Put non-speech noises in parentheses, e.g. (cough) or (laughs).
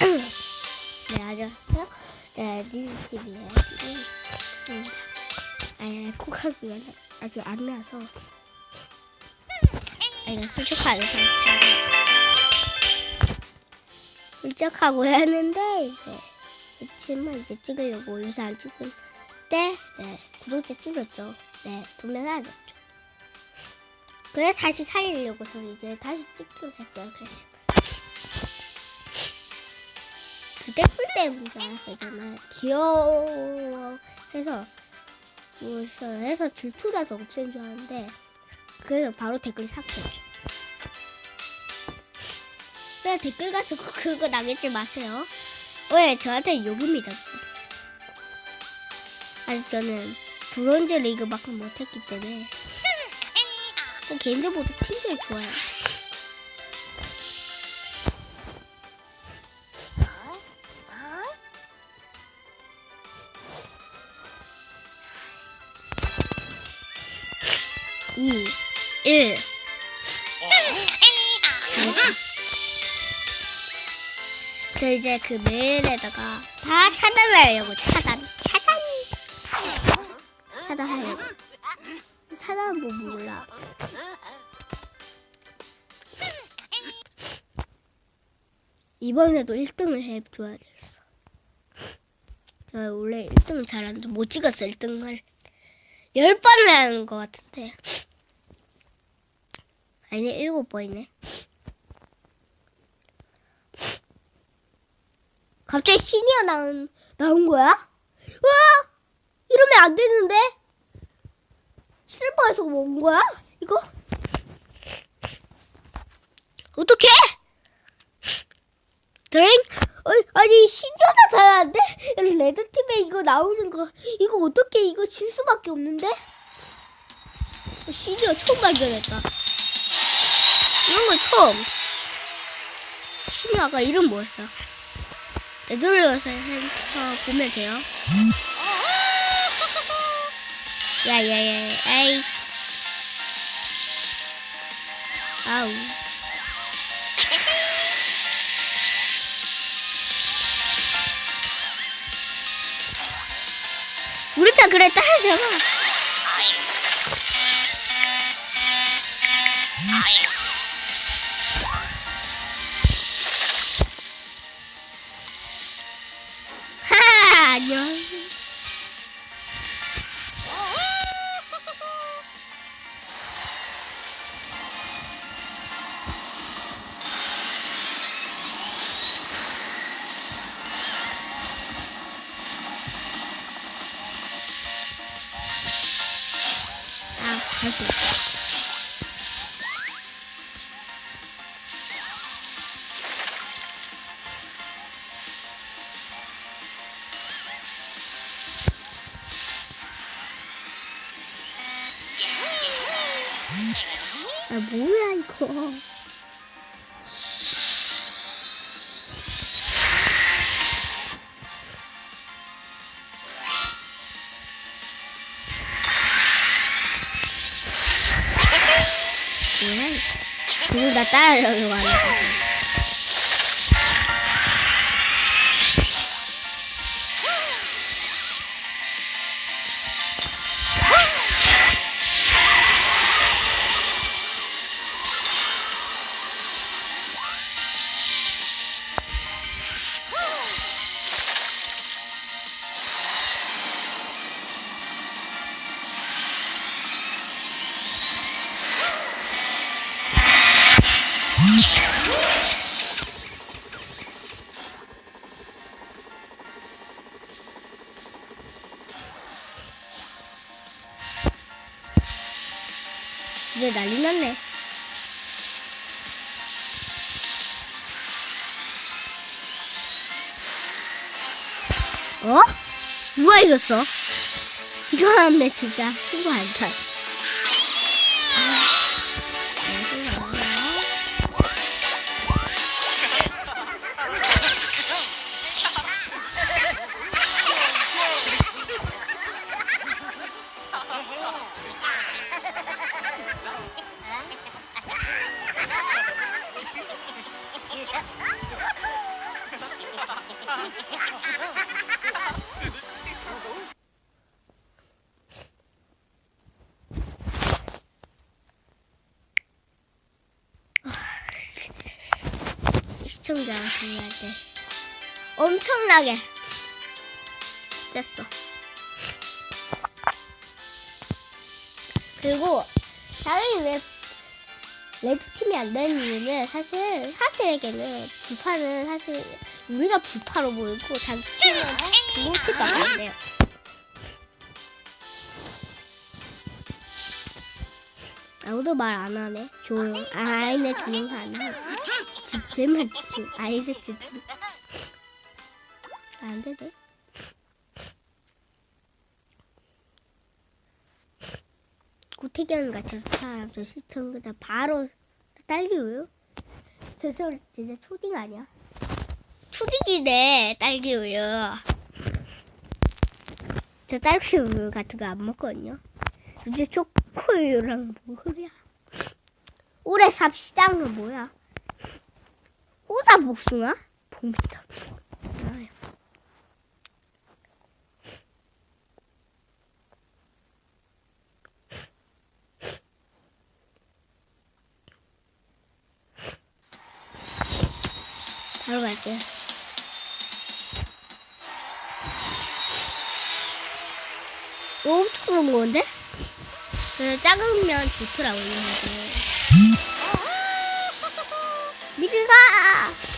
네, 안녕하세요. 네, 니즈집이에요. 음, 아니, 코카기가 아직 안 나서. 아니, 훌쩍하는 상태. 훌쩍하고 했는데, 이제, 그치만 이제 찍으려고 요새 안 찍은 때, 네, 구독자 줄였죠. 네, 두명 사라졌죠. 그래서 다시 살리려고 저 이제 다시 찍기로 했어요. 그래서. 그때 풀떼인 줄 알았어요. 정말 귀여워 해서 무서 해서 질투나서 없앤 줄 알았는데 그래서 바로 댓글 삭제했죠. 그냥 댓글 가서 (laughs) 그거 남기지 마세요. 왜 저한테 욕입니다. 아직 저는 브론즈 리그만큼 못했기 때문에 (laughs) 개인적으로 팀들 좋아요. 이, 일. 잘했다. 저 이제 그 메일에다가 다 차단하려고 차단, 차단, 차단하려고. 차단은 뭐 몰라. 이번에도 1등을 해줘야 되겠어. 저 원래 1등을 잘하는데 못 찍었어 1등을. 10번을 하는 것 같은데. 아니, 7번이네. 갑자기 시니어 나온, 나온 거야? 우와! 이러면 안 되는데? 실버에서 온 거야? 이거? 어떡해? 어, 아니, 시니어가 잘하는데? 레드팀에 이거 나오는 거, 이거 어떻게 이거 질 수밖에 없는데? 시니어 처음 발견했다. 이런 거 처음. 시니어가 이름 뭐였어? 되돌려서 해서 보면 돼요. 야야야, 아이. 아우. 우리 편 그랬다 하잖아. 하하, 안녕. 다시. 아, 뭐야, 이거. 뭐야, 이거. 누구 나 따라 이제 난리 났네. 어? 누가 이겼어? 지가 왔네, 진짜. 신고 안 타. 시청자 그한테 엄청나게 셌어. 그리고 당연히 왜 레드 팀이 안 되는 이유는 사실 사람들에게는 불파는 사실 우리가 불파로 보이고 자기 팀은 블루 팀밖에 안 돼요. 아무도 말 안 하네. 조용. 아, 아이네 조용 안 해. 지- 쟤만 조 아이들 지 조. 안 되네. 고태견 같은 사람들 시청자 바로 딸기 우유? 저 소리 진짜 초딩 아니야? 초딩이네 딸기 우유. 저 딸기 우유 같은 거 안 먹거든요. 이제 초코우유랑 뭐야? 올해 삽시장은 뭐야? 호사 복숭아? 아유. 바로 갈게요. 엄청 그런 건데? 그래 작으면 좋더라고 이게. 미리 가.